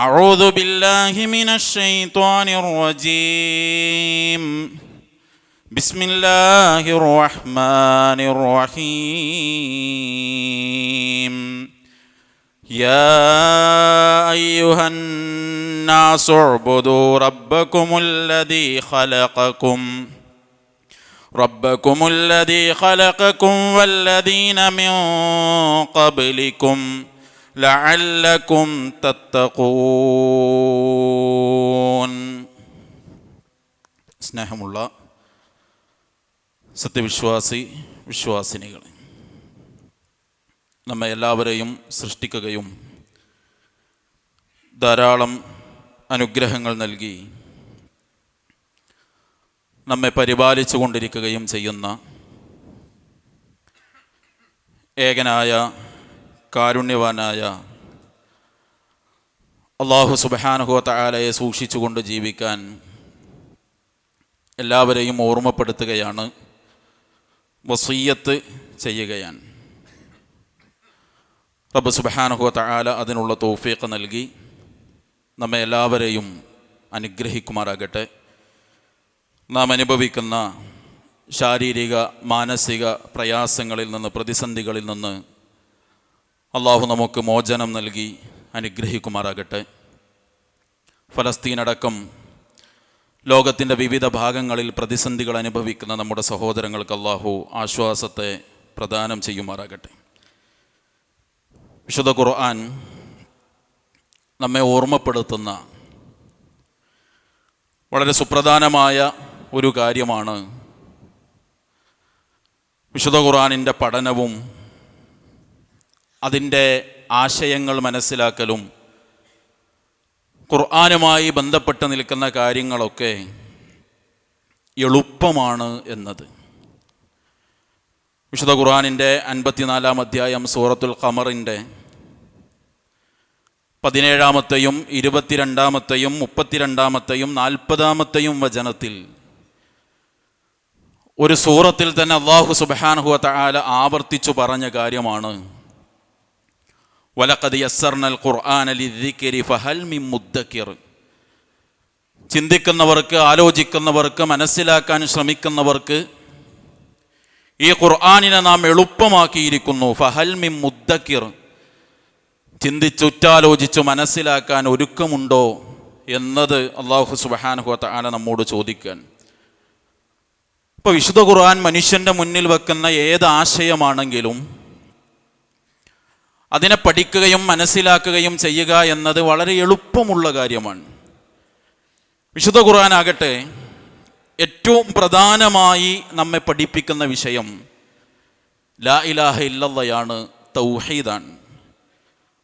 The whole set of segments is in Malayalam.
أعوذ بالله من الشيطان الرجيم. بسم الله الرحمن الرحيم. يا أيها الناس اعبدوا ربكم الذي خلقكم. ربكم الذي خلقكم والذين من قبلكم. ലഅല്ലകും തത്തഖൂൻ. സ്നേഹമുള്ള സത്യവിശ്വാസി വിശ്വാസിനികൾ നമ്മെ എല്ലാവരെയും സൃഷ്ടിക്കുകയും ധാരാളം അനുഗ്രഹങ്ങൾ നൽകി നമ്മെ പരിപാലിച്ചു കൊണ്ടിരിക്കുകയും ചെയ്യുന്ന ഏകനായ കാരുണ്യവാനായ അള്ളാഹു സുബഹാനുഹുവ താലയെ സൂക്ഷിച്ചുകൊണ്ട് ജീവിക്കാൻ എല്ലാവരെയും ഓർമ്മപ്പെടുത്തുകയാണ് വസീയത്ത് ചെയ്യുകയാണ്. റബ്ബ് സുബഹാനുഹുവ താല അതിനുള്ള തോഫീക്ക് നൽകി നമ്മെ എല്ലാവരെയും അനുഗ്രഹിക്കുമാറാകട്ടെ. നാം അനുഭവിക്കുന്ന ശാരീരിക മാനസിക പ്രയാസങ്ങളിൽ നിന്ന് പ്രതിസന്ധികളിൽ നിന്ന് അള്ളാഹു നമുക്ക് മോചനം നൽകി അനുഗ്രഹിക്കുമാറാകട്ടെ. ഫലസ്തീനടക്കം ലോകത്തിന്റെ വിവിധ ഭാഗങ്ങളിൽ പ്രതിസന്ധികൾ അനുഭവിക്കുന്ന നമ്മുടെ സഹോദരങ്ങൾക്ക് അള്ളാഹു ആശ്വാസത്തെ പ്രദാനം ചെയ്യുമാറാകട്ടെ. വിശുദ്ധ ഖുർആൻ നമ്മെ ഓർമ്മപ്പെടുത്തുന്ന വളരെ സുപ്രധാനമായ ഒരു കാര്യമാണ്. വിശുദ്ധ ഖുർആാനിന്റെ പഠനവും അതിന്റെ ആശയങ്ങൾ മനസ്സിലാക്കലും ഖുർആാനുമായി ബന്ധപ്പെട്ട് നിൽക്കുന്ന കാര്യങ്ങളൊക്കെ എളുപ്പമാണ് എന്നത്. വിശുദ്ധ ഖുർആാനിന്റെ അൻപത്തിനാലാം അധ്യായം സൂറത്തുൽ ഖമറിന്റെ പതിനേഴാമത്തെയും ഇരുപത്തിരണ്ടാമത്തെയും മുപ്പത്തിരണ്ടാമത്തെയും നാൽപ്പതാമത്തെയും വചനത്തിൽ ഒരു സൂറത്തിൽ തന്നെ അള്ളാഹു സുബാനഹുവ ആവർത്തിച്ചു പറഞ്ഞ കാര്യമാണ്. വലക്കത് യസ്സർണൽ ഖുർആൻ അലി ഫഹൽ മി മുദ്ദക്കിർ. ചിന്തിക്കുന്നവർക്ക് ആലോചിക്കുന്നവർക്ക് മനസ്സിലാക്കാൻ ശ്രമിക്കുന്നവർക്ക് ഈ ഖുർആാനിനെ നാം എളുപ്പമാക്കിയിരിക്കുന്നു. ഫഹൽ മി മുദ്ദക്കിർ. ചിന്തിച്ചുറ്റാലോചിച്ചു മനസ്സിലാക്കാൻ ഒരുക്കമുണ്ടോ എന്നത് അള്ളാഹു സുബഹാനുഹത്ത ആല നമ്മോട് ചോദിക്കാൻ ഇപ്പൊ വിശുദ്ധ ഖുർആൻ മനുഷ്യന്റെ മുന്നിൽ വെക്കുന്ന ഏത് ആശയമാണെങ്കിലും അതിനെ പഠിക്കുകയും മനസ്സിലാക്കുകയും ചെയ്യുക എന്നത് വളരെ എളുപ്പമുള്ള കാര്യമാണ്. വിശുദ്ധ ഖുർആനാകട്ടെ ഏറ്റവും പ്രധാനമായി നമ്മെ പഠിപ്പിക്കുന്ന വിഷയം ലാ ഇലാഹ ഇല്ലയാണ് തൗഹീദാണ്.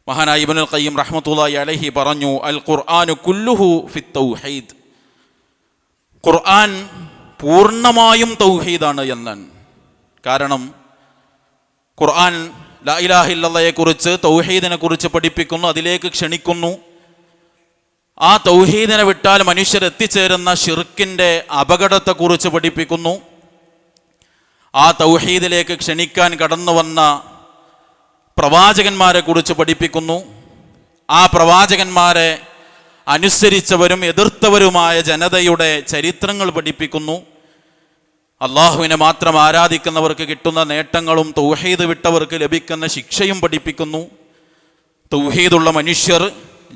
മഹാനായി ഇബ്നുൽ ഖയ്യിം റഹ്മത്തുള്ളാഹി അലൈഹി പറഞ്ഞു അൽ ഖുർആാനു കുല്ലുഹു ഫി തൗഹീദ്. ഖുർആൻ പൂർണമായും തൗഹീദാണ് എന്നാണ്. കാരണം ഖുർആൻ ലാ തൗഹീദിനെ കുറിച്ച് പഠിപ്പിക്കുന്നു അതിലേക്ക് ക്ഷണിക്കുന്നു. ആ തൗഹീദിനെ വിട്ടാൽ മനുഷ്യർ എത്തിച്ചേരുന്ന ഷിർക്കിന്റെ അപകടത്തെക്കുറിച്ച് പഠിപ്പിക്കുന്നു. ആ തൗഹീദിലേക്ക് ക്ഷണിക്കാൻ കടന്നു വന്ന പ്രവാചകന്മാരെ കുറിച്ച് പഠിപ്പിക്കുന്നു. ആ പ്രവാചകന്മാരെ അനുസരിച്ചവരും എതിർത്തവരുമായ ജനതയുടെ ചരിത്രങ്ങൾ പഠിപ്പിക്കുന്നു. അള്ളാഹുവിനെ മാത്രം ആരാധിക്കുന്നവർക്ക് കിട്ടുന്ന നേട്ടങ്ങളും തൗഹീദ് വിട്ടവർക്ക് ലഭിക്കുന്ന ശിക്ഷയും പഠിപ്പിക്കുന്നു. തൗഹീദുള്ള മനുഷ്യർ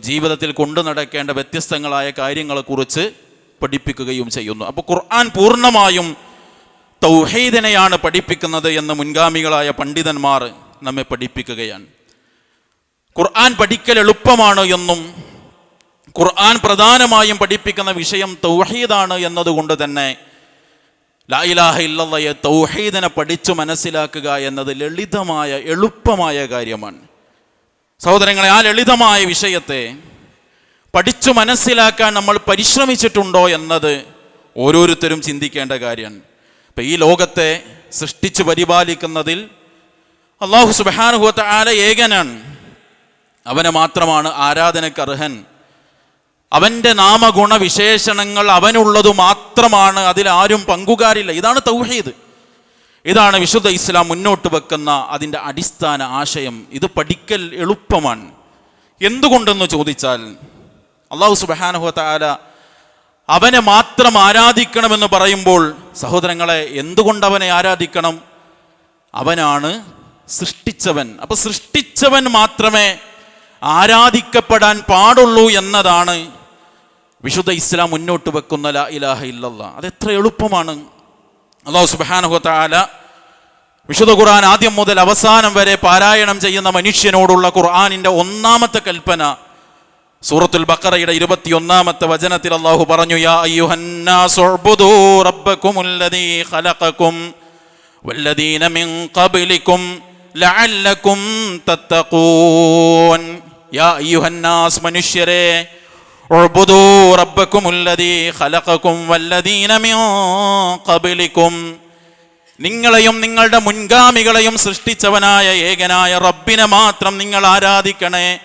ജീവിതത്തിൽ കൊണ്ടു നടക്കേണ്ട വ്യത്യസ്തങ്ങളായ കാര്യങ്ങളെക്കുറിച്ച് പഠിപ്പിക്കുകയും ചെയ്യുന്നു. അപ്പോൾ ഖുർആൻ പൂർണമായും തൗഹീദിനെയാണ് പഠിപ്പിക്കുന്നത് എന്ന് മുൻഗാമികളായ പണ്ഡിതന്മാർ നമ്മെ പഠിപ്പിക്കുകയാണ്. ഖുർആൻ പഠിക്കൽ എളുപ്പമാണ് എന്നും ഖുർആൻ പ്രധാനമായും പഠിപ്പിക്കുന്ന വിഷയം തൗഹീദാണ് എന്നതുകൊണ്ട് തന്നെ ലാ ഇലാഹ ഇല്ലല്ലയെ തൗഹീദിനെ പഠിച്ചു മനസ്സിലാക്കുക എന്നത് ലളിതമായ എളുപ്പമായ കാര്യമാണ്. സഹോദരങ്ങളെ ആ ലളിതമായ വിഷയത്തെ പഠിച്ചു മനസ്സിലാക്കാൻ നമ്മൾ പരിശ്രമിച്ചിട്ടുണ്ടോ എന്നത് ഓരോരുത്തരും ചിന്തിക്കേണ്ട കാര്യമാണ് ഇപ്പം ഈ ലോകത്തെ സൃഷ്ടിച്ചു പരിപാലിക്കുന്നതിൽ അള്ളാഹു സുബാനുഹത്ത ആല ഏകനാണ്. അവനെ മാത്രമാണ് ആരാധനക്ക് അർഹൻ അവന്റെ നാമഗുണ വിശേഷണങ്ങൾ അവനുള്ളത് മാത്രമാണ് അതിൽ ആരും പങ്കുകാരില്ല. ഇതാണ് തൗഹീദ്. ഇതാണ് വിശുദ്ധ ഇസ്ലാം മുന്നോട്ട് വെക്കുന്ന അതിന്റെ അടിസ്ഥാന ആശയം. ഇത് പഠിക്കൽ എളുപ്പമാണ്. എന്തുകൊണ്ടെന്ന് ചോദിച്ചാൽ അള്ളാഹു സുബാനുഹത്താല അവനെ മാത്രം ആരാധിക്കണമെന്ന് പറയുമ്പോൾ സഹോദരങ്ങളെ എന്തുകൊണ്ട് അവനെ ആരാധിക്കണം? അവനാണ് സൃഷ്ടിച്ചവൻ. അപ്പൊ സൃഷ്ടിച്ചവൻ മാത്രമേ ആരാധിക്കപ്പെടാൻ പാടുള്ളൂ എന്നതാണ് വിശുദ്ധ ഇസ്ലാം മുന്നോട്ട് വെക്കുന്ന ലാ ഇലാഹ ഇല്ലല്ല. അത് എത്ര എളുപ്പമാണ്. അള്ളാഹു സുബാനുഹത്താല വിശുദ്ധ ഖുർആൻ ആദ്യം മുതൽ അവസാനം വരെ പാരായണം ചെയ്യുന്ന മനുഷ്യനോടുള്ള ഖുർആാനിന്റെ ഒന്നാമത്തെ കൽപ്പന. സൂറത്തുൽ ബക്കറയുടെ ഇരുപത്തിയൊന്നാമത്തെ വചനത്തിൽ അള്ളാഹു പറഞ്ഞു യാ അയ്യുഹന്നാസു ഉഅ്ബുദൂ റബ്ബക്കുമുല്ലദീ വല്ലദീന മിൻ തത്തഖൂൻ. യാ അയ്യുഹന്നാസ് മനുഷ്യരെ ഉഅ്ബുദൂ الذي خلقكم വല്ലദീന മിൻ قبلكم നിങ്ങളെയും നിങ്ങളുടെ മുൻഗാമികളെയും സൃഷ്ടിച്ചവനായ ഏകനായ റബ്ബിനെ മാത്രം നിങ്ങൾ ആരാധിക്കണേ.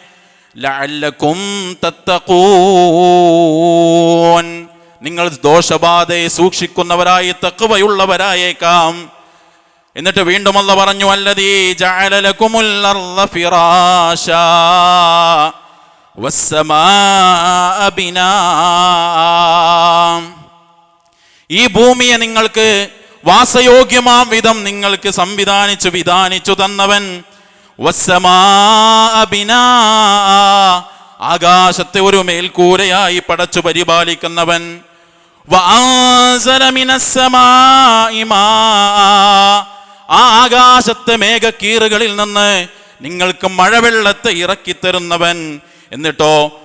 ലഅല്ലക്കും തത്തഖൂൻ. നിങ്ങൾ ദോഷബാധയെ സൂക്ഷിക്കുന്നവരായി തക്കവയുള്ളവരായേക്കാം എന്നിട്ട് വീണ്ടും അല്ല പറഞ്ഞു അല്ലതീ ജഅലലകുമുൽ അർള ഫിറാശാ. ഈ ഭൂമിയെ നിങ്ങൾക്ക് വാസയോഗ്യമാം വിധം നിങ്ങൾക്ക് സംവിധാനിച്ചു വിധാനിച്ചു തന്നവൻ ആകാശത്തെ ഒരു മേൽക്കൂരയായി പടച്ചു പരിപാലിക്കുന്നവൻ ആകാശത്തെ മേഘക്കീറുകളിൽ നിന്ന് നിങ്ങൾക്ക് മഴവെള്ളത്തെ ഇറക്കിത്തരുന്നവൻ എന്നിട്ടോ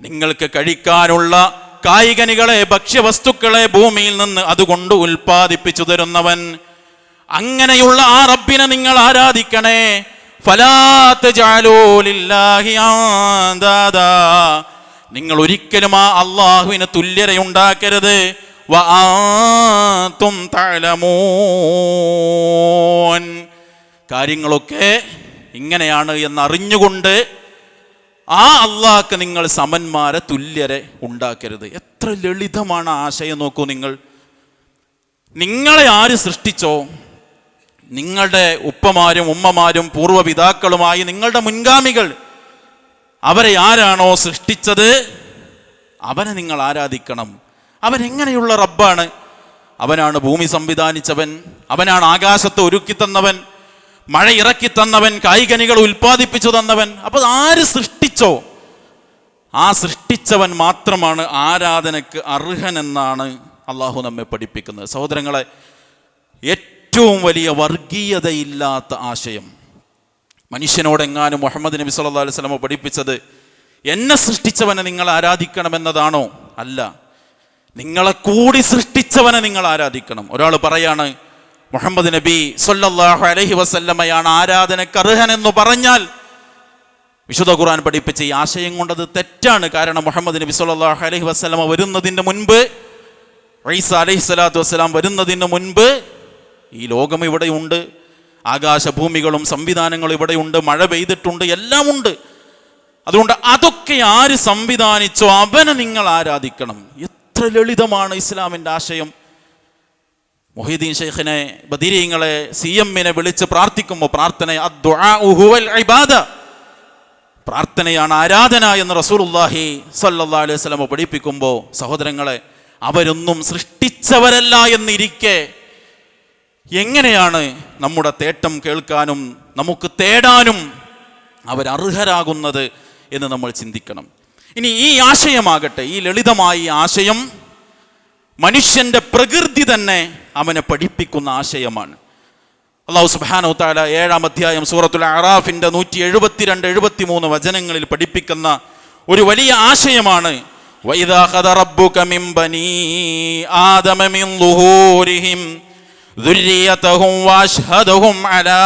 നിങ്ങൾക്ക് കഴിക്കാനുള്ള കായികനികളെ ഭക്ഷ്യവസ്തുക്കളെ ഭൂമിയിൽ നിന്ന് അതുകൊണ്ട് ഉൽപ്പാദിപ്പിച്ചു തരുന്നവൻ അങ്ങനെയുള്ള ആ റബ്ബിനെ നിങ്ങൾ ആരാധിക്കണേ. നിങ്ങൾ ഒരിക്കലും ആ അള്ളാഹുവിന് തുല്യതയുണ്ടാക്കരുത് തും തഅലമൂൻ. കാര്യങ്ങളൊക്കെ ഇങ്ങനെയാണ് എന്നറിഞ്ഞുകൊണ്ട് ആ അള്ളാഹ്ക്ക് നിങ്ങൾ സമന്മാരെ തുല്യരെ ഉണ്ടാക്കരുത്. എത്ര ലളിതമാണ് ആശയം നോക്കൂ നിങ്ങൾ. നിങ്ങളെ ആര് സൃഷ്ടിച്ചോ നിങ്ങളുടെ ഉപ്പമാരും ഉമ്മമാരും പൂർവപിതാക്കളുമായി നിങ്ങളുടെ മുൻഗാമികൾ അവരെ ആരാണോ സൃഷ്ടിച്ചത്? അവനെ നിങ്ങൾ ആരാധിക്കണം. അവൻ എങ്ങനെയുള്ള റബ്ബാണ്? അവനാണ് ഭൂമി സംവിധാനിച്ചവൻ അവനാണ് ആകാശത്ത് ഒരുക്കി തന്നവൻ മഴ ഇറക്കി തന്നവൻ കായികനികൾ ഉൽപ്പാദിപ്പിച്ചു തന്നവൻ. അപ്പോൾ ആര് സൃഷ്ടിച്ചോ? ആ സൃഷ്ടിച്ചവൻ മാത്രമാണ് ആരാധനക്ക് അർഹനെന്നാണ് അള്ളാഹു നമ്മെ പഠിപ്പിക്കുന്നത്. സഹോദരങ്ങളെ ഏറ്റവും വലിയ വർഗീയതയില്ലാത്ത ആശയം. മനുഷ്യനോടെങ്ങാനും മുഹമ്മദ് നബി സല്ലാ അലൈഹി വസല്ലമ പഠിപ്പിച്ചത് എന്നെ സൃഷ്ടിച്ചവനെ നിങ്ങൾ ആരാധിക്കണമെന്നതാണോ? അല്ല. നിങ്ങളെ കൂടി സൃഷ്ടിച്ചവനെ നിങ്ങൾ ആരാധിക്കണം. ഒരാൾ പറയാണ് മുഹമ്മദ് നബി സൊല്ലാഹു അലൈഹി വസല്ലമയാണ് ആരാധനക്ക് എന്ന് പറഞ്ഞാൽ വിശുദ്ധ ഖുർആൻ പഠിപ്പിച്ച ഈ ആശയം കൊണ്ടത് തെറ്റാണ്. കാരണം മുഹമ്മദ് നബി സൊല്ലാഹു അലഹി വസ്ലമ വരുന്നതിന് മുൻപ് റൈസ അലഹി സ്വലാത്തു വസ്സലാം വരുന്നതിന് മുൻപ് ഈ ലോകം ഇവിടെയുണ്ട് ആകാശഭൂമികളും സംവിധാനങ്ങളും ഇവിടെയുണ്ട് മഴ പെയ്തിട്ടുണ്ട്. എല്ലാം ഉണ്ട്. അതുകൊണ്ട് അതൊക്കെ ആര് സംവിധാനിച്ചോ അവനെ നിങ്ങൾ ആരാധിക്കണം. എത്ര ലളിതമാണ് ഇസ്ലാമിന്റെ ആശയം. മൊഹീദ്ദീൻ ഷെയ്ഖിനെ ബദീരിയങ്ങളെ സി എമ്മിനെ വിളിച്ച് പ്രാർത്ഥിക്കുമ്പോൾ പ്രാർത്ഥന ഇബാദ. പ്രാർത്ഥനയാണ് ആരാധന എന്ന് റസൂലുള്ളാഹി സല്ലാ അലൈഹി വസല്ലം പഠിപ്പിക്കുമ്പോൾ സഹോദരങ്ങളെ അവരൊന്നും സൃഷ്ടിച്ചവരല്ല എന്നിരിക്കെ എങ്ങനെയാണ് നമ്മുടെ തേട്ടം കേൾക്കാനും നമുക്ക് തേടാനും അവരർഹരാകുന്നത് എന്ന് നമ്മൾ ചിന്തിക്കണം. ഇനി ഈ ആശയമാകട്ടെ ഈ ലളിതമായ ആശയം മനുഷ്യന്റെ പ്രകൃതി തന്നെ അവനെ പഠിപ്പിക്കുന്ന ആശയമാണ് അള്ളാഹു സുബാനു താല ഏഴാം അധ്യായം സൂറത്തുൽ അറാഫിന്റെ നൂറ്റി എഴുപത്തിരണ്ട് എഴുപത്തി മൂന്ന് വചനങ്ങളിൽ പഠിപ്പിക്കുന്ന ഒരു വലിയ ആശയമാണ് وَإِذَا أَخَذَ رَبُّكَ مِن بَنِي آدَمَ مِن ظُهُورِهِمْ ذُرِّيَّتَهُمْ وَأَشْهَدَهُمْ عَلَى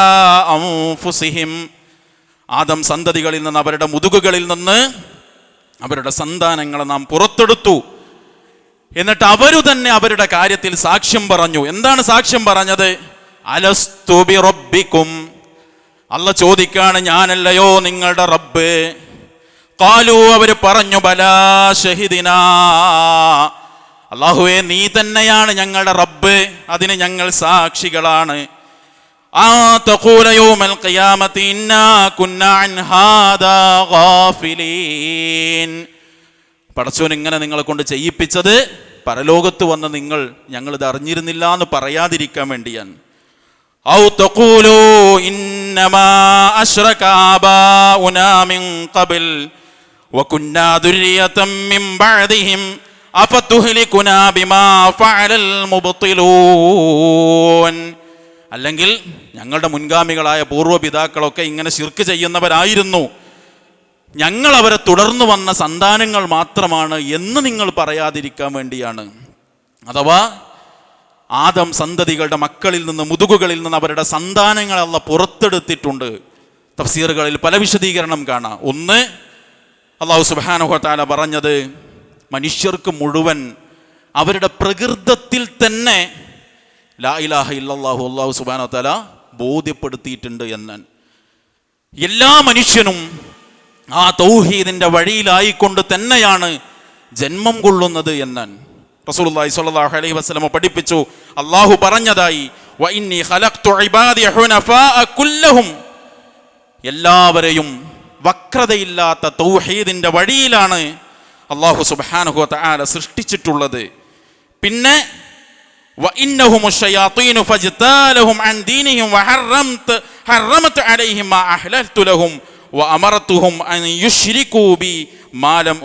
أَنفُسِهِمْ ആദം സന്തതികളിൽ നിന്ന് അവരുടെ മുതുകുകളിൽ നിന്ന് അവരുടെ സന്താനങ്ങളെ നാം പുറത്തെടുത്തു എന്നിട്ട് അവരു തന്നെ അവരുടെ കാര്യത്തിൽ സാക്ഷ്യം പറഞ്ഞു. എന്താണ് സാക്ഷ്യം പറഞ്ഞത്? അലസ്തുബി റബ്ബിക്കും അല്ല ചോദിക്കാണ് ഞാനല്ലയോ നിങ്ങളുടെ റബ്ബ്? കാലു അവർ പറഞ്ഞു ബലാ ഷഹിദിന. അള്ളാഹുവെ നീ തന്നെയാണ് ഞങ്ങളുടെ റബ്ബ്. അതിന് ഞങ്ങൾ സാക്ഷികളാണ്. ആ ഗാഫിലീൻ. പടച്ചോൻ ഇങ്ങനെ നിങ്ങളെ കൊണ്ട് ചെയ്യിപ്പിച്ചത്? പരലോകത്ത് വന്ന നിങ്ങൾ ഞങ്ങൾ ഇത് അറിഞ്ഞിരുന്നില്ല എന്ന് പറയാതിരിക്കാൻ വേണ്ടിയാണ് ഔ തഖൂലു ഇന്നമാ മിൻ ഖബൽ വകുന്നാ മിൻ അഫതുഹ്ലികുനാ ബിമാ ഫഅലൽ അല്ലെങ്കിൽ ഞങ്ങളുടെ മുൻഗാമികളായ പൂർവപിതാക്കളൊക്കെ ഇങ്ങനെ ശിർക്ക് ചെയ്യുന്നവരായിരുന്നു. ഞങ്ങൾ അവരെ തുടർന്നു വന്ന സന്താനങ്ങൾ മാത്രമാണ് എന്ന് നിങ്ങൾ പറയാതിരിക്കാൻ വേണ്ടിയാണ്. അഥവാ ആദം സന്തതികളുടെ മക്കളിൽ നിന്ന് മുതുകുകളിൽ നിന്ന് അവരുടെ സന്താനങ്ങളല്ല പുറത്തെടുത്തിട്ടുണ്ട്. തഫ്സീറുകളിൽ പല വിശദീകരണം കാണാം. ഒന്ന് അള്ളാഹു സുബാനുഹത്താല പറഞ്ഞത് മനുഷ്യർക്ക് മുഴുവൻ അവരുടെ പ്രകൃതത്തിൽ തന്നെ ലാ ഇലാഹ ഇല്ലല്ലാഹു അള്ളാഹു സുബാനോ തല ബോധ്യപ്പെടുത്തിയിട്ടുണ്ട് എന്ന്. എല്ലാ മനുഷ്യനും ആ തൗഹീദിന്റെ വഴിയിലായിക്കൊണ്ട് തന്നെയാണ് ജന്മം കൊള്ളുന്നത് എന്നാൻ റസൂലുള്ളാഹി സ്വല്ലല്ലാഹു അലൈഹി വസല്ലമ പഠിപ്പിച്ചു അള്ളാഹു പറഞ്ഞതായി വഇന്നി ഖലഖ്തു ഇബാദി ഹുനഫാഅ കുല്ലഹും എല്ലാവരെയും വക്രതയില്ലാത്ത തൗഹീദിന്റെ വഴിയിലാണ് അള്ളാഹു സുബ്ഹാനഹു വതആല സൃഷ്ടിച്ചിട്ടുള്ളത് പിന്നെ وإنهم الشياطين فاجتالهم عن دينهم وحرمت حرمت عليهم ما أحللت لهم അമറത്തുഹും മാലം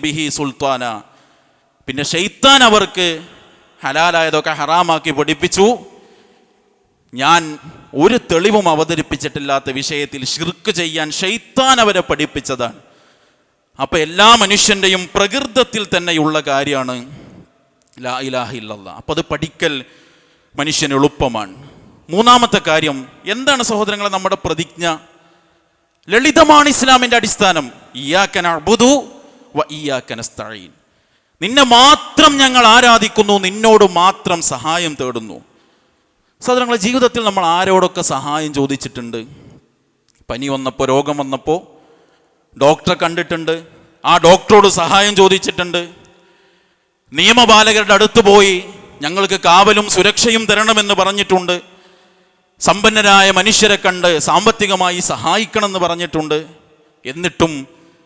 ബിഹി സുൽത്താന. പിന്നെ ഷെയ്ത്താൻ അവർക്ക് ഹലാലായതൊക്കെ ഹറാമാക്കി പഠിപ്പിച്ചു. ഞാൻ ഒരു തെളിവും അവതരിപ്പിച്ചിട്ടില്ലാത്ത വിഷയത്തിൽ ഷിർക്ക് ചെയ്യാൻ ഷെയ്ത്താൻ അവരെ പഠിപ്പിച്ചതാണ്. അപ്പോൾ എല്ലാ മനുഷ്യന്റെയും പ്രകൃതത്തിൽ തന്നെയുള്ള കാര്യമാണ് ലാ ഇലാഹില്ല അപ്പോൾ അത് പഠിക്കൽ മനുഷ്യന് എളുപ്പമാണ്. മൂന്നാമത്തെ കാര്യം എന്താണ് സഹോദരങ്ങളെ നമ്മുടെ പ്രതിജ്ഞ? ലളിതമാണ് ഇസ്ലാമിന്റെ അടിസ്ഥാനം. ഇയാക്കൻ അബുദു വ ഇയാക്കനസ്തഴീൻ നിന്നെ മാത്രം ഞങ്ങൾ ആരാധിക്കുന്നു നിന്നോട് മാത്രം സഹായം തേടുന്നു. സഹോദരങ്ങളെ ജീവിതത്തിൽ നമ്മൾ ആരോടൊക്കെ സഹായം ചോദിച്ചിട്ടുണ്ട്? പനി വന്നപ്പോൾ രോഗം വന്നപ്പോൾ ഡോക്ടറെ കണ്ടിട്ടുണ്ട്. ആ ഡോക്ടറോട് സഹായം ചോദിച്ചിട്ടുണ്ട്. നിയമപാലകരുടെ അടുത്ത് പോയി ഞങ്ങൾക്ക് കാവലും സുരക്ഷയും തരണമെന്ന് പറഞ്ഞിട്ടുണ്ട്. സമ്പന്നരായ മനുഷ്യരെ കണ്ട് സാമ്പത്തികമായി സഹായിക്കണമെന്ന് പറഞ്ഞിട്ടുണ്ട്. എന്നിട്ടും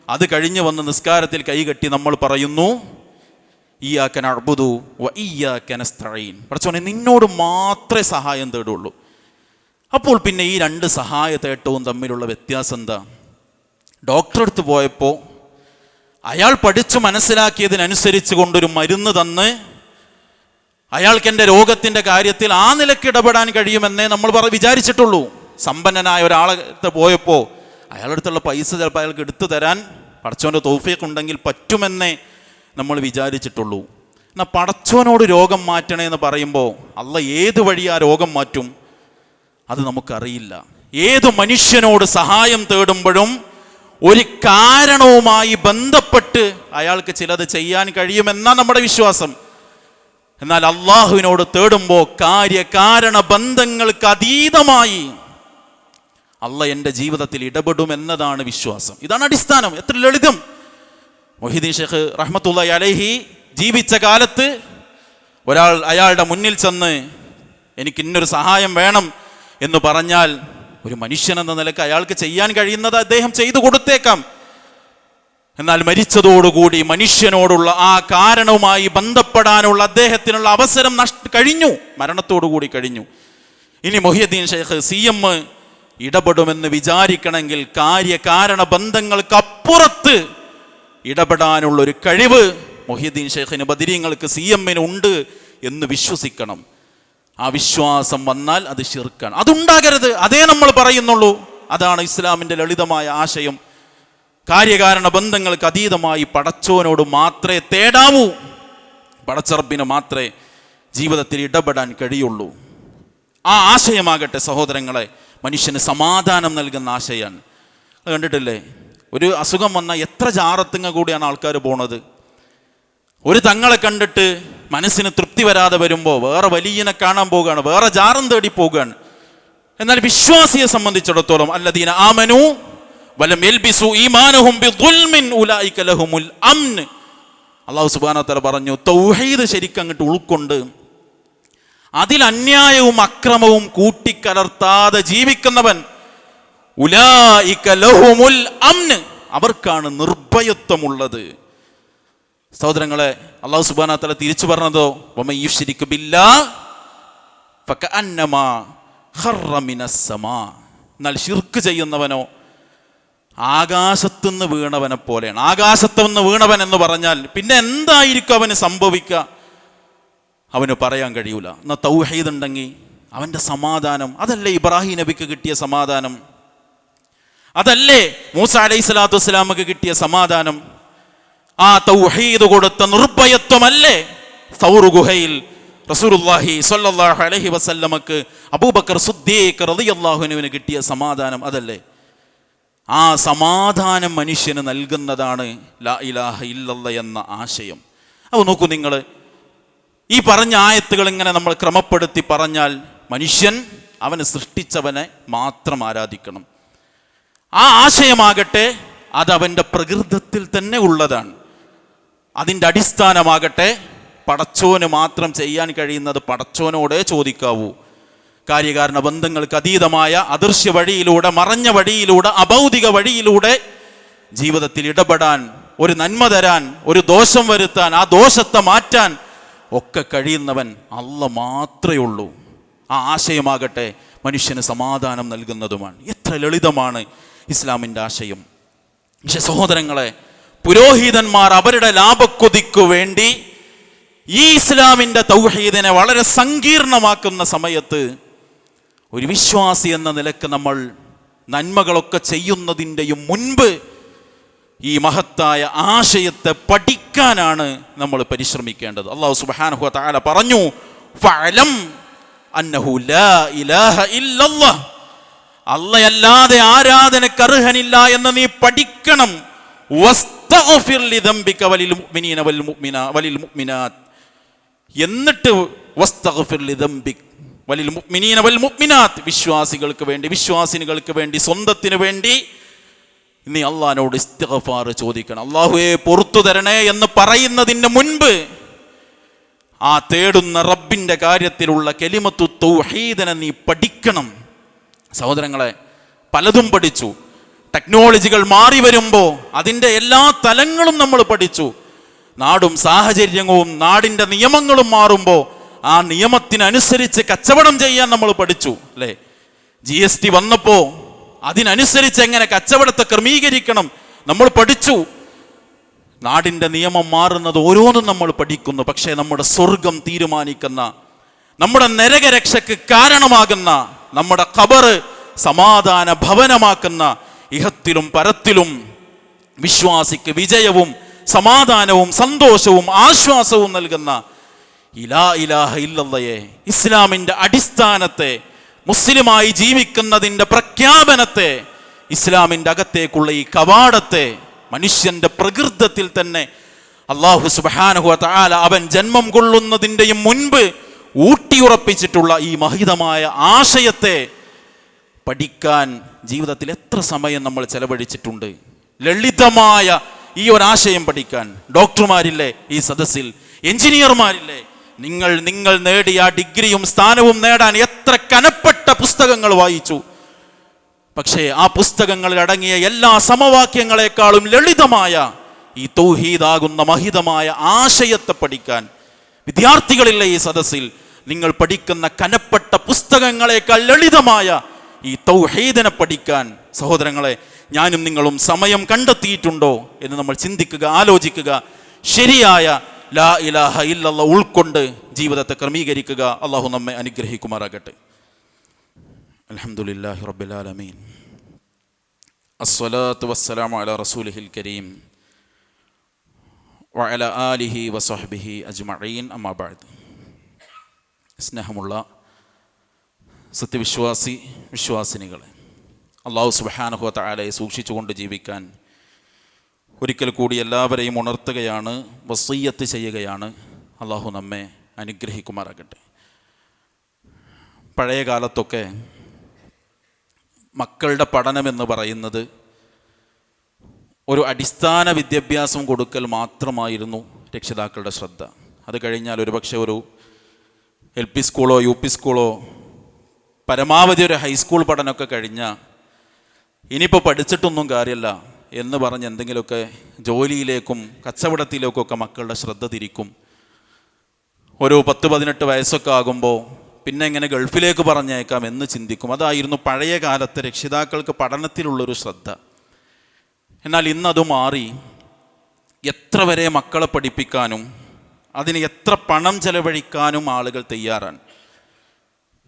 അത് കഴിഞ്ഞ് വന്ന് നിസ്കാരത്തിൽ കൈകെട്ടി നമ്മൾ പറയുന്നു ഈയാക്കൻ അർബുദു വ ഈയാക്കൻ സ്തഴീൻ പഠിച്ചോനെ നിന്നോട് മാത്രമേ സഹായം തേടുള്ളൂ. അപ്പോൾ പിന്നെ ഈ രണ്ട് സഹായ തേട്ടവും തമ്മിലുള്ള വ്യത്യാസം എന്താ? ഡോക്ടറെടുത്ത് പോയപ്പോൾ അയാൾ പഠിച്ചു മനസ്സിലാക്കിയതിനനുസരിച്ച് കൊണ്ടൊരു മരുന്ന് തന്ന് അയാൾക്ക് എന്റെ രോഗത്തിന്റെ കാര്യത്തിൽ ആ നിലയ്ക്ക് ഇടപെടാൻ കഴിയുമെന്നേ നമ്മൾ പറ വിചാരിച്ചിട്ടുള്ളൂ. സമ്പന്നനായ ഒരാളെ പോയപ്പോൾ അയാളുടെ അടുത്തുള്ള പൈസ ചിലപ്പോൾ അയാൾക്ക് എടുത്തു തരാൻ പടച്ചോന്റെ തോഫിയൊക്കെ ഉണ്ടെങ്കിൽ പറ്റുമെന്നേ നമ്മൾ വിചാരിച്ചിട്ടുള്ളൂ. എന്നാൽ പടച്ചോനോട് രോഗം മാറ്റണേ എന്ന് പറയുമ്പോൾ അല്ല ഏത് വഴി ആ രോഗം മാറ്റും? അത് നമുക്കറിയില്ല. ഏത് മനുഷ്യനോട് സഹായം തേടുമ്പോഴും ഒരു കാരണവുമായി ബന്ധപ്പെട്ട് അയാൾക്ക് ചിലത് ചെയ്യാൻ കഴിയുമെന്നാണ് നമ്മുടെ വിശ്വാസം. എന്നാൽ അള്ളാഹുവിനോട് തേടുമ്പോൾ കാര്യകാരണ ബന്ധങ്ങൾക്ക് അതീതമായി അല്ല എന്റെ ജീവിതത്തിൽ ഇടപെടും എന്നതാണ് വിശ്വാസം. ഇതാണ് അടിസ്ഥാനം. എത്ര ലളിതം. മൊഹിദ്ദീൻ ഷെയ്ഖ് റഹ്മത്തുള്ള അലഹി ജീവിച്ച കാലത്ത് ഒരാൾ അയാളുടെ മുന്നിൽ ചെന്ന് എനിക്ക് ഇന്നൊരു സഹായം വേണം എന്ന് പറഞ്ഞാൽ ഒരു മനുഷ്യൻ എന്ന നിലയ്ക്ക് അയാൾക്ക് ചെയ്യാൻ കഴിയുന്നത് അദ്ദേഹം ചെയ്തു കൊടുത്തേക്കാം. എന്നാൽ മരിച്ചതോടുകൂടി മനുഷ്യനോടുള്ള ആ കാരണവുമായി ബന്ധപ്പെടാനുള്ള അദ്ദേഹത്തിനുള്ള അവസരം നഷ്ട കഴിഞ്ഞു. മരണത്തോടുകൂടി കഴിഞ്ഞു. ഇനി മൊഹിയദ്ദീൻ ഷെയ്ഖ് സി എം ഇടപെടുമെന്ന് വിചാരിക്കണമെങ്കിൽ കാര്യകാരണ ബന്ധങ്ങൾക്കപ്പുറത്ത് ഇടപെടാനുള്ള ഒരു കഴിവ് മൊഹിയദ്ദീൻ ഷെയ്ഖിന് ബദിരീങ്ങൾക്ക് സി എമ്മിന് ഉണ്ട് എന്ന് വിശ്വസിക്കണം. ആ വിശ്വാസം വന്നാൽ അത് ശിർക്കാണ്. അതുണ്ടാകരുത്. അതേ നമ്മൾ പറയുന്നുള്ളൂ. അതാണ് ഇസ്ലാമിന്റെ ലളിതമായ ആശയം. കാര്യകാരണ ബന്ധങ്ങൾക്ക് അതീതമായി പടച്ചോനോട് മാത്രമേ തേടാവൂ. പടച്ചറബിന് മാത്രമേ ജീവിതത്തിൽ ഇടപെടാൻ കഴിയുള്ളൂ. ആ ആശയമാകട്ടെ സഹോദരങ്ങളെ മനുഷ്യന് സമാധാനം നൽകുന്ന ആശയമാണ് കണ്ടിട്ടില്ലേ? ഒരു അസുഖം വന്ന എത്ര ജാറത്തുങ്ങ കൂടിയാണ് ആൾക്കാർ പോണത്. ഒരു തങ്ങളെ കണ്ടിട്ട് മനസ്സിന് തൃപ്തി വരാതെ വരുമ്പോൾ വേറെ വലിയനെ കാണാൻ പോവുകയാണ് വേറെ ജാറം തേടി പോവുകയാണ് എന്നാൽ വിശ്വാസിയെ സംബന്ധിച്ചിടത്തോളം അല്ലദീന ആമനു വ തആല പറഞ്ഞു തൗഹീദ് ശരിക്കും അങ്ങോട്ട് ഉൾക്കൊണ്ട് അതിൽ അന്യായവും അക്രമവും കൂട്ടിക്കലർത്താതെ ജീവിക്കുന്നവൻ അവർക്കാണ് നിർഭയത്വമുള്ളത്. സഹോദരങ്ങളെ അള്ളാഹു സുബാന തിരിച്ചു പറഞ്ഞതോ. എന്നാൽ ഷിർക്ക് ചെയ്യുന്നവനോ ആകാശത്തുനിന്ന് വീണവനെ പോലെയാണ്. ആകാശത്തുനിന്ന് വീണവൻ എന്ന് പറഞ്ഞാൽ പിന്നെ എന്തായിരിക്കും അവന് സംഭവിക്കുക? അവന് പറയാൻ കഴിയൂല. എന്നാൽ തൗഹീദ് ഉണ്ടെങ്കിൽ അവന്റെ സമാധാനം. അതല്ലേ ഇബ്രാഹിം നബിക്ക് കിട്ടിയ സമാധാനം? അതല്ലേ മൂസ അലൈഹി സ്വലാത്തു വസ്സലാമക്ക് കിട്ടിയ സമാധാനം? ആ തൗഹീദ് കൊടുത്ത നിർഭയത്വമല്ലേ? സൗറു ഗുഹയിൽ റസൂലുള്ളാഹി സല്ലാഹു അലഹി വസല്ലമക്ക് അബൂബക്കർ സുദ്ദീഖ് റതിയല്ലാഹുനുവിന് കിട്ടിയ സമാധാനം അതല്ലേ? ആ സമാധാനം മനുഷ്യന് നൽകുന്നതാണ് ലാ ഇലാഹ ഇല്ലല്ല എന്ന ആശയം. അപ്പോൾ നോക്കൂ നിങ്ങൾ ഈ പറഞ്ഞ ആയത്തുകൾ ഇങ്ങനെ നമ്മൾ ക്രമപ്പെടുത്തി പറഞ്ഞാൽ മനുഷ്യൻ അവനെ സൃഷ്ടിച്ചവനെ മാത്രം ആരാധിക്കണം. ആ ആശയമാകട്ടെ അതവന്റെ പ്രകൃതത്തിൽ തന്നെ ഉള്ളതാണ്. അതിന്റെ അടിസ്ഥാനമാകട്ടെ പടച്ചോന് മാത്രം ചെയ്യാൻ കഴിയുന്നത് പടച്ചോനോടെ ചോദിക്കാവൂ. കാര്യകാരണ ബന്ധങ്ങൾക്ക് അതീതമായ അദൃശ്യ വഴിയിലൂടെ മറഞ്ഞ വഴിയിലൂടെ അഭൗതിക വഴിയിലൂടെ ജീവിതത്തിൽ ഇടപെടാൻ ഒരു നന്മ തരാൻ ഒരു ദോഷം വരുത്താൻ ആ ദോഷത്തെ മാറ്റാൻ ഒക്കെ കഴിയുന്നവൻ അല്ല മാത്രമേ ഉള്ളൂ. ആ ആശയമാകട്ടെ മനുഷ്യന് സമാധാനം നൽകുന്നതുമാണ്. എത്ര ലളിതമാണ് ഇസ്ലാമിന്റെ ആശയം. പക്ഷെ സഹോദരങ്ങളെ പുരോഹിതന്മാർ അവരുടെ ലാഭക്കൊതിക്കു വേണ്ടി ഈ ഇസ്ലാമിന്റെ തൗഹീദിനെ വളരെ സങ്കീർണമാക്കുന്ന സമയത്ത് ഒരു വിശ്വാസി എന്ന നിലയ്ക്ക് നമ്മൾ നന്മകളൊക്കെ ചെയ്യുന്നതിന്റെയും മുൻപ് ഈ മഹത്തായ ആശയത്തെ പഠിക്കാനാണ് നമ്മൾ പരിശ്രമിക്കേണ്ടത്. അള്ളാഹു സുബാനഹു താല പറഞ്ഞു ഫഅലം അന്നഹു ലാ ഇലാഹ ഇല്ലല്ലാഹ്. അല്ലയല്ലാതെ ആരാധനക്ക് അർഹനില്ല എന്ന് നീ പഠിക്കണം. എന്നിട്ട് വലിൽ വൽ വിശ്വാസികൾക്ക് വേണ്ടി വിശ്വാസിനികൾക്ക് വേണ്ടി സ്വന്തത്തിന് വേണ്ടി നീ അള്ളഹാനോട് ഇസ്തിഗ്ഫാർ ചോദിക്കണം. അള്ളാഹുവെ പുറത്തു തരണേ എന്ന് പറയുന്നതിന് മുൻപ് ആ തേടുന്ന റബ്ബിന്റെ കാര്യത്തിലുള്ള കെലിമത്തു തൗഹീദിനെ നീ പഠിക്കണം. സഹോദരങ്ങളെ പലതും പഠിച്ചു. ടെക്നോളജികൾ മാറി വരുമ്പോൾ അതിന്റെ എല്ലാ തലങ്ങളും നമ്മൾ പഠിച്ചു. നാടും സാഹചര്യവും നാടിന്റെ നിയമങ്ങളും മാറുമ്പോൾ ആ നിയമത്തിനനുസരിച്ച് കച്ചവടം ചെയ്യാൻ നമ്മൾ പഠിച്ചു അല്ലേ? ജി എസ് ടി വന്നപ്പോൾ അതിനനുസരിച്ച് എങ്ങനെ കച്ചവടത്തെ ക്രമീകരിക്കണം നമ്മൾ പഠിച്ചു. നാടിന്റെ നിയമം മാറുന്നത് ഓരോന്നും നമ്മൾ പഠിക്കുന്നു പക്ഷേ നമ്മുടെ സ്വർഗം തീരുമാനിക്കുന്ന നമ്മുടെ നരകരക്ഷയ്ക്ക് കാരണമാകുന്ന നമ്മുടെ ഖബറ് സമാധാന ഭവനമാക്കുന്ന ഇഹത്തിലും പരത്തിലും വിശ്വാസിക്ക് വിജയവും സമാധാനവും സന്തോഷവും ആശ്വാസവും നൽകുന്ന ഇലാ ഇലാഹ ഇല്ലയെ ഇസ്ലാമിന്റെ അടിസ്ഥാനത്തെ മുസ്ലിമായി ജീവിക്കുന്നതിന്റെ പ്രഖ്യാപനത്തെ ഇസ്ലാമിന്റെ അകത്തേക്കുള്ള ഈ കവാടത്തെ മനുഷ്യന്റെ പ്രകൃതത്തിൽ തന്നെ അള്ളാഹു സുബാനുഹു താല അവൻ ജന്മം കൊള്ളുന്നതിന്റെയും മുൻപ് ഊട്ടിയുറപ്പിച്ചിട്ടുള്ള ഈ മഹിതമായ ആശയത്തെ പഠിക്കാൻ ജീവിതത്തിൽ എത്ര സമയം നമ്മൾ ചെലവഴിച്ചിട്ടുണ്ട്. ലളിതമായ ഈ ഒരാശയം പഠിക്കാൻ ഡോക്ടർമാരില്ലേ ഈ സദസ്സിൽ എഞ്ചിനീയർമാരില്ലേ നിങ്ങൾ നിങ്ങൾ നേടിയ ആ ഡിഗ്രിയും സ്ഥാനവും നേടാൻ എത്ര കനപ്പെട്ട പുസ്തകങ്ങൾ വായിച്ചു? പക്ഷേ ആ പുസ്തകങ്ങളിൽ അടങ്ങിയ എല്ലാ സമവാക്യങ്ങളെക്കാളും ലളിതമായ ഈ തൗഹീദാകുന്ന മഹിതമായ ആശയത്തെ പഠിക്കാൻ വിദ്യാർത്ഥികളിലെ ഈ സദസ്സിൽ നിങ്ങൾ പഠിക്കുന്ന കനപ്പെട്ട പുസ്തകങ്ങളെക്കാൾ ലളിതമായ ഈ തൗഹീദിനെ പഠിക്കാൻ സഹോദരങ്ങളെ ഞാനും നിങ്ങളും സമയം കണ്ടെത്തിയിട്ടുണ്ടോ എന്ന് നമ്മൾ ചിന്തിക്കുക ആലോചിക്കുക. ശരിയായ ലാ ഇലാഹ ഇല്ലല്ല ഉൾക്കൊണ്ട് ജീവിതത്തെ ക്രമീകരിക്കുക അള്ളാഹു നമ്മെ അനുഗ്രഹിക്കുമാറാകട്ടെ. അൽഹംദുലില്ലാഹി റബ്ബിൽ ആലമീൻ. അസ്സലാത്തു വസ്സലാമു അലാ റസൂലിഹിൽ കരീം. വഅല ആലിഹി വസഹ്ബിഹി അജ്മഈൻ. അമ്മാബാദ് സ്നേഹമുള്ള സത്യവിശ്വാസി വിശ്വാസിനികളെ അള്ളാഹു സുബ്ഹാനഹു തആലയെ സൂക്ഷിച്ചുകൊണ്ട് ജീവിക്കാൻ ഒരിക്കൽ കൂടി എല്ലാവരെയും ഉണർത്തുകയാണ് വസീയത്ത് ചെയ്യുകയാണ്. അള്ളാഹു നമ്മെ അനുഗ്രഹിക്കുമാറാകട്ടെ. പഴയ കാലത്തൊക്കെ മക്കളുടെ പഠനമെന്ന് പറയുന്നത് ഒരു അടിസ്ഥാന വിദ്യാഭ്യാസം കൊടുക്കൽ മാത്രമായിരുന്നു രക്ഷിതാക്കളുടെ ശ്രദ്ധ. അത് കഴിഞ്ഞാൽ ഒരുപക്ഷെ ഒരു എൽ പി സ്കൂളോ യു പി സ്കൂളോ പരമാവധി ഒരു ഹൈസ്കൂൾ പഠനമൊക്കെ കഴിഞ്ഞാൽ ഇനിയിപ്പോൾ പഠിച്ചിട്ടൊന്നും കാര്യമല്ല. എന്ന് പറഞ്ഞ് എന്തെങ്കിലുമൊക്കെ ജോലിയിലേക്കും കച്ചവടത്തിലേക്കൊക്കെ മക്കളുടെ ശ്രദ്ധ തിരിക്കും. ഒരു പത്ത് പതിനെട്ട് വയസ്സൊക്കെ ആകുമ്പോൾ പിന്നെ എങ്ങനെ ഗൾഫിലേക്ക് പറഞ്ഞേക്കാം എന്ന് ചിന്തിക്കും. അതായിരുന്നു പഴയ കാലത്തെ രക്ഷിതാക്കൾക്ക് പഠനത്തിലുള്ളൊരു ശ്രദ്ധ. എന്നാൽ ഇന്നത് മാറി. എത്ര വരെ മക്കളെ പഠിപ്പിക്കാനും അതിന് എത്ര പണം ചെലവഴിക്കാനും ആളുകൾ തയ്യാറാണ്.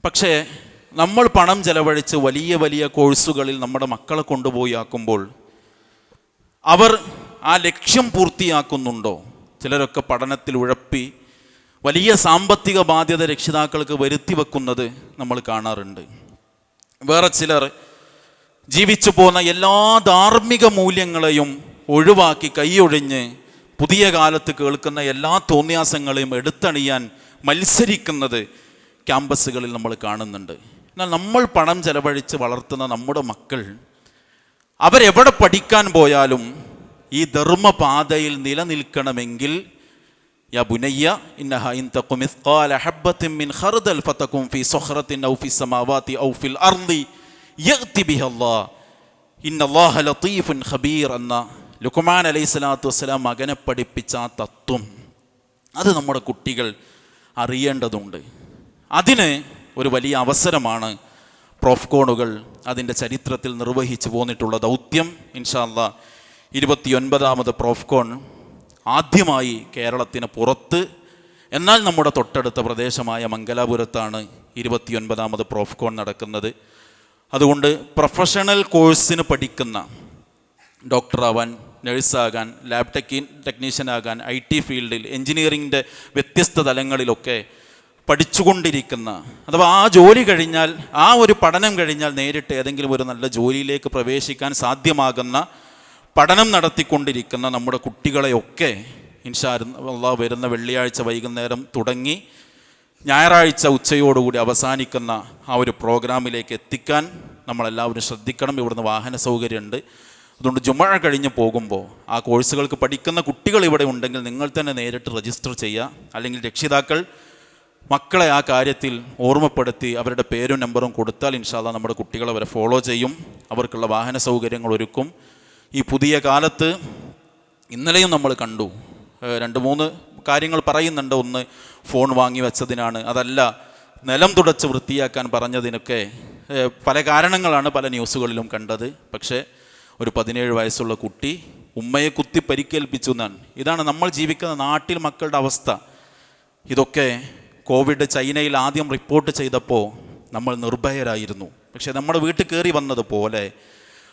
പക്ഷേ നമ്മൾ പണം ചെലവഴിച്ച് വലിയ വലിയ കോഴ്സുകളിൽ നമ്മുടെ മക്കളെ കൊണ്ടുപോയി ആക്കുമ്പോൾ അവർ ആ ലക്ഷ്യം പൂർത്തിയാക്കുന്നുണ്ടോ? ചിലരൊക്കെ പഠനത്തിൽ ഉഴപ്പി വലിയ സാമ്പത്തിക ബാധ്യത രക്ഷിതാക്കൾക്ക് വരുത്തി വെക്കുന്നത് നമ്മൾ കാണാറുണ്ട്. വേറെ ചിലർ ജീവിച്ചു പോകുന്ന എല്ലാ ധാർമ്മിക മൂല്യങ്ങളെയും ഒഴിവാക്കി കൈയൊഴിഞ്ഞ് പുതിയ കാലത്ത് കേൾക്കുന്ന എല്ലാ തോന്നിയാസങ്ങളെയും എടുത്തണിയാൻ മത്സരിക്കുന്നത് ക്യാമ്പസുകളിൽ നമ്മൾ കാണുന്നുണ്ട്. എന്നാൽ നമ്മൾ പണം ചെലവഴിച്ച് വളർത്തുന്ന നമ്മുടെ മക്കൾ അവരെവിടെ പഠിക്കാൻ പോയാലും ഈ ധർമ്മപാതയിൽ നിലനിൽക്കണമെങ്കിൽ എന്ന ലുക്മാൻ അലൈഹി സ്വലാത്തു വസ്സലാം മകനെ പഠിപ്പിച്ച ആ തത്വം. അത് നമ്മുടെ കുട്ടികൾ അറിയേണ്ടതുണ്ട്. അതിന് ഒരു വലിയ അവസരമാണ് പ്രോഫ്കോണുകൾ അതിന്റെ ചരിത്രത്തിൽ നിർവഹിച്ചു പോന്നിട്ടുള്ള ദൗത്യം ഇൻഷാല്ല ഇരുപത്തിയൊൻപതാമത് പ്രോഫ്കോൺ ആദ്യമായി കേരളത്തിന് പുറത്ത് എന്നാൽ നമ്മുടെ തൊട്ടടുത്ത പ്രദേശമായ മംഗലാപുരത്താണ് ഇരുപത്തിയൊൻപതാമത് പ്രോഫ്കോൺ നടക്കുന്നത്. അതുകൊണ്ട് പ്രൊഫഷണൽ കോഴ്സിന് പഠിക്കുന്ന ഡോക്ടറാവാൻ നഴ്സാകാൻ ലാബ് ടെക്കി ടെക്നീഷ്യനാകാൻ ഐ ടി ഫീൽഡിൽ എൻജിനീയറിങ്ങിന്റെ വ്യത്യസ്ത തലങ്ങളിലൊക്കെ പഠിച്ചുകൊണ്ടിരിക്കുന്ന അഥവാ ആ ജോലി കഴിഞ്ഞാൽ ആ ഒരു പഠനം കഴിഞ്ഞാൽ നേരിട്ട് ഏതെങ്കിലും ഒരു നല്ല ജോലിയിലേക്ക് പ്രവേശിക്കാൻ സാധ്യമാകുന്ന പഠനം നടത്തിക്കൊണ്ടിരിക്കുന്ന നമ്മുടെ കുട്ടികളെയൊക്കെ ഇൻഷാ അള്ളാഹ് വരുന്ന വെള്ളിയാഴ്ച വൈകുന്നേരം തുടങ്ങി ഞായറാഴ്ച ഉച്ചയോടുകൂടി അവസാനിക്കുന്ന ആ ഒരു പ്രോഗ്രാമിലേക്ക് എത്തിക്കാൻ നമ്മളെല്ലാവരും ശ്രദ്ധിക്കണം. ഇവിടുന്ന് വാഹന സൗകര്യമുണ്ട്. അതുകൊണ്ട് ജുമഴ കഴിഞ്ഞ് പോകുമ്പോൾ ആ കോഴ്സുകൾക്ക് പഠിക്കുന്ന കുട്ടികൾ ഇവിടെ ഉണ്ടെങ്കിൽ നിങ്ങൾ തന്നെ നേരിട്ട് രജിസ്റ്റർ ചെയ്യുക. അല്ലെങ്കിൽ രക്ഷിതാക്കൾ മക്കളെ ആ കാര്യത്തിൽ ഓർമ്മപ്പെടുത്തി അവരുടെ പേരും നമ്പറും കൊടുത്താൽ ഇൻഷാല്ല നമ്മുടെ കുട്ടികൾ അവരെ ഫോളോ ചെയ്യും. അവർക്കുള്ള വാഹന സൗകര്യങ്ങൾ ഒരുക്കും. ഈ പുതിയ കാലത്ത് ഇന്നലെയും നമ്മൾ കണ്ടു. രണ്ട് മൂന്ന് കാര്യങ്ങൾ പറയുന്നുണ്ട്. ഒന്ന് ഫോൺ വാങ്ങി വെച്ചതിനാണ്. അതല്ല നിലം തുടച്ച് വൃത്തിയാക്കാൻ പറഞ്ഞതിനൊക്കെ പല കാരണങ്ങളാണ് പല ന്യൂസുകളിലും കണ്ടത്. പക്ഷേ ഒരു പതിനേഴ് വയസ്സുള്ള കുട്ടി ഉമ്മയെ കുത്തി പരിക്കേൽപ്പിച്ചു എന്നാണ്. ഇതാണ് നമ്മൾ ജീവിക്കുന്ന നാട്ടിൽ മക്കളുടെ അവസ്ഥ. ഇതൊക്കെ കോവിഡ് ചൈനയിൽ ആദ്യം റിപ്പോർട്ട് ചെയ്തപ്പോൾ നമ്മൾ നിർഭയരായിരുന്നു. പക്ഷേ നമ്മുടെ വീട്ടിൽ കയറി വന്നതുപോലെ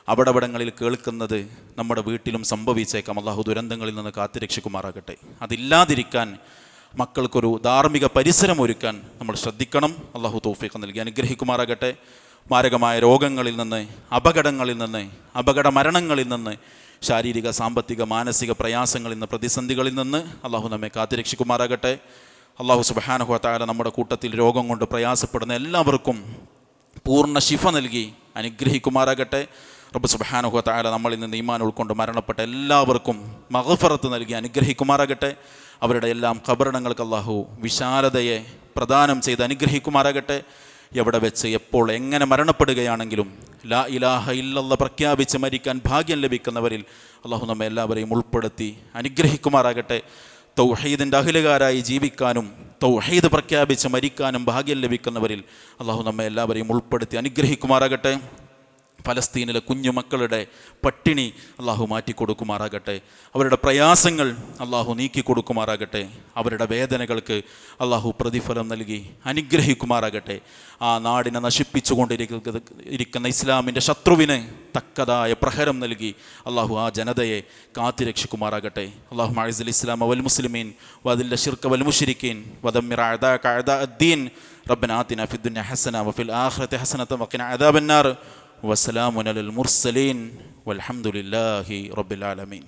അവിടവിടങ്ങളിൽ കേൾക്കുന്നത് നമ്മുടെ വീട്ടിലും സംഭവിച്ചേക്കാം. അള്ളാഹു ദുരന്തങ്ങളിൽ നിന്ന് കാത്തിരക്ഷിക്കുമാറാകട്ടെ. അതില്ലാതിരിക്കാൻ മക്കൾക്കൊരു ധാർമ്മിക പരിസരം ഒരുക്കാൻ നമ്മൾ ശ്രദ്ധിക്കണം. അള്ളാഹു തൗഫീഖ് നൽകി അനുഗ്രഹിക്കുമാറാകട്ടെ. മാരകമായ രോഗങ്ങളിൽ നിന്ന് അപകടങ്ങളിൽ നിന്ന് അപകട മരണങ്ങളിൽ നിന്ന് ശാരീരിക സാമ്പത്തിക മാനസിക പ്രയാസങ്ങളിൽ നിന്ന് പ്രതിസന്ധികളിൽ നിന്ന് അള്ളാഹു നമ്മെ കാത്തുരക്ഷിക്കുമാറാകട്ടെ. അള്ളാഹു സുബഹാനഹുത്താല നമ്മുടെ കൂട്ടത്തിൽ രോഗം കൊണ്ട് പ്രയാസപ്പെടുന്ന എല്ലാവർക്കും പൂർണ ശിഫ നൽകി അനുഗ്രഹിക്കുമാറാകട്ടെ. റബ്ബ് സുബഹാനുഹത്തായ നമ്മളിൽ നിന്ന് ഈമാൻ ഉൾക്കൊണ്ട് മരണപ്പെട്ട എല്ലാവർക്കും മഹഫറത്ത് നൽകി അനുഗ്രഹിക്കുമാറാകട്ടെ. അവരുടെ എല്ലാം ഖബറിടങ്ങൾക്ക് അള്ളാഹു വിശാലതയെ പ്രദാനം ചെയ്ത് അനുഗ്രഹിക്കുമാറാകട്ടെ. എവിടെ വെച്ച് എപ്പോൾ എങ്ങനെ മരണപ്പെടുകയാണെങ്കിലും ലാ ഇലാഹ ഇല്ലല്ല പ്രഖ്യാപിച്ച് മരിക്കാൻ ഭാഗ്യം ലഭിക്കുന്നവരിൽ അള്ളാഹു നമ്മെ എല്ലാവരെയും ഉൾപ്പെടുത്തി അനുഗ്രഹിക്കുമാറാകട്ടെ. തൗഹീദിന്റെ അഖിലുകാരായി ജീവിക്കാനും തൗഹീദ് പ്രഖ്യാപിച്ച് മരിക്കാനും ഭാഗ്യം ലഭിക്കുന്നവരിൽ അള്ളാഹു നമ്മെ എല്ലാവരെയും ഉൾപ്പെടുത്തി അനുഗ്രഹിക്കുമാറാകട്ടെ. ഫലസ്തീനിലെ കുഞ്ഞുമക്കളുടെ പട്ടിണി അള്ളാഹു മാറ്റി കൊടുക്കുമാറാകട്ടെ അവരുടെ പ്രയാസങ്ങൾ അള്ളാഹു നീക്കി കൊടുക്കുമാറാകട്ടെ അവരുടെ വേദനകൾക്ക് അള്ളാഹു പ്രതിഫലം നൽകി അനുഗ്രഹിക്കുമാറാകട്ടെ ആ നാടിനെ നശിപ്പിച്ചുകൊണ്ടിരിക്കുന്ന ഇരിക്കുന്ന ഇസ്ലാമിൻ്റെ ശത്രുവിന് തക്കതായ പ്രഹരം നൽകി അള്ളാഹു ആ ജനതയെ കാത്തിരക്ഷിക്കുമാറാകട്ടെ അള്ളാഹു മൈസുൽ ഇസ്ലാം വൽ മുസ്ലിമീൻ വദില്ല ഷിർക്ക് വൽ മുഷിരിക്കീൻ വദമ്മിർ അഅദാക അഅദാ الدين ربنا آتنا في الدنيا حسنة وفي الآخرة حسنة وقنا عذاب النار وسلام على المرسلين والحمد لله رب العالمين.